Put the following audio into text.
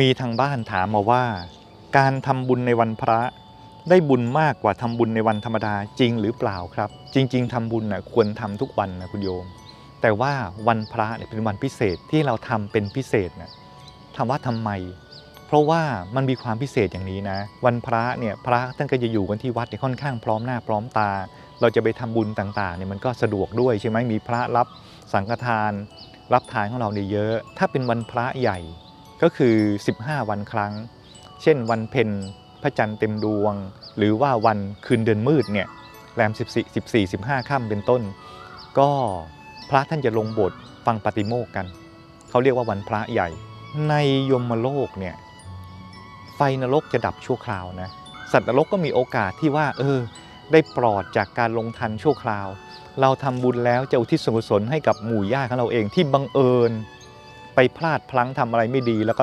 มีทางบ้านถามมาว่า การทำบุญในวันพระได้บุญมากกว่าทำบุญในวันธรรมดาจริงหรือเปล่าครับ จริง ๆทำบุญนะควรทำทุกวันนะคุณโยม แต่ว่าวันพระเนี่ยเป็นวันพิเศษที่เราทำเป็นพิเศษนะถามว่าทำไม เพราะว่ามันมีความพิเศษอย่างนี้นะ วันพระเนี่ยพระท่านก็จะอยู่กันที่วัดเนี่ยค่อนข้างพร้อมหน้าพร้อมตา เราจะไปทำบุญต่างๆเนี่ยมันก็สะดวกด้วยใช่ไหมมีพระรับสังฆทาน รับทานของเราเนี่ยเยอะ ถ้าเป็นวันพระใหญ่ ก็คือ 15 วันครั้ง เช่นวันเพ็ญพระจันทร์เต็มดวง หรือว่าวันคืนเดือนมืดเนี่ยแรม 14 14 15ค่ำเป็นต้น ก็พระท่านจะลงบสถ์ฟังปฏิโมกข์กัน เขาเรียกว่าวันพระใหญ่ ในยมโลกเนี่ยไฟนรกจะดับชั่วคราวนะสัตว์นรกก็มีโอกาสที่ว่า เออ ได้ปลอดจากการลงทันชั่วคราว เราทำบุญแล้วจะอุทิศส่วนกุศลให้กับหมู่ญาติของเราเองที่บังเอิญ ไปพลาดพลั้งทำอะไรไม่ดีแล้วก็